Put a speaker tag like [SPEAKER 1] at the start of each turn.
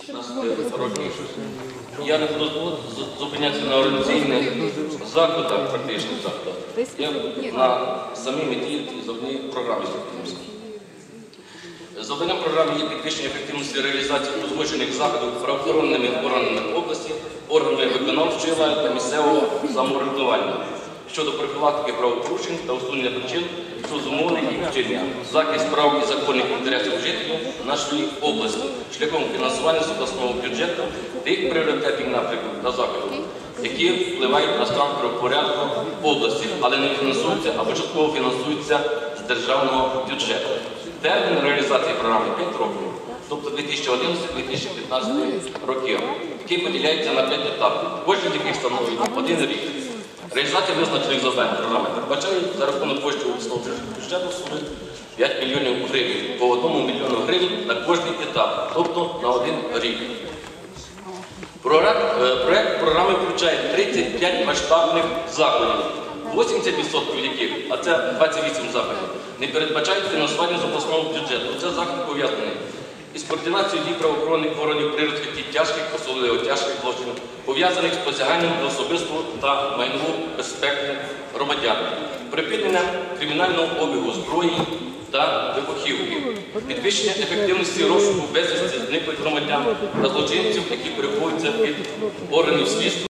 [SPEAKER 1] 16. Я не буду зупинятися на організаційних заходах, практичних заходах. Я на самій меті з однієї програми зупинився. Завданням програми є підвищення ефективності реалізації узгоджених заходів правоохоронними органами області, органами виконавчої влади та місцевого самоврядування щодо профілактики правопорушень та усунення причин, що зумовлені їх вчинення, захист прав і законних інтересів жителів нашої області шляхом фінансування з обласного бюджету тих пріоритетних напрямків та заходів, які впливають на стан правопорядку області, але не фінансуються або частково фінансуються з державного бюджету. Термін реалізації програми 5 років, тобто 2011-2015 років, який поділяється на 5 етапів, кожен з яких становить один рік. Реалізація визначених завдань програми передбачає за рахунок коштів обласного бюджету суми 5 мільйонів гривень по 1 мільйону гривень на кожний етап, тобто на один рік. Проект, е, програми включає 35 масштабних заходів, 80% яких, а це 28 заходів, не передбачають фінансування з обласного бюджету. Це захід пов'язаний із координацією дій правоохоронних органів при розкритті тяжких, особливо тяжких злочинів, пов'язаних з посяганням до особистого та майнову безпеки громадян, припинення кримінального обігу зброї та вибухівки, підвищення ефективності розшуку безвісті зниклих громадян та злочинців, які переховуються від органів слідства.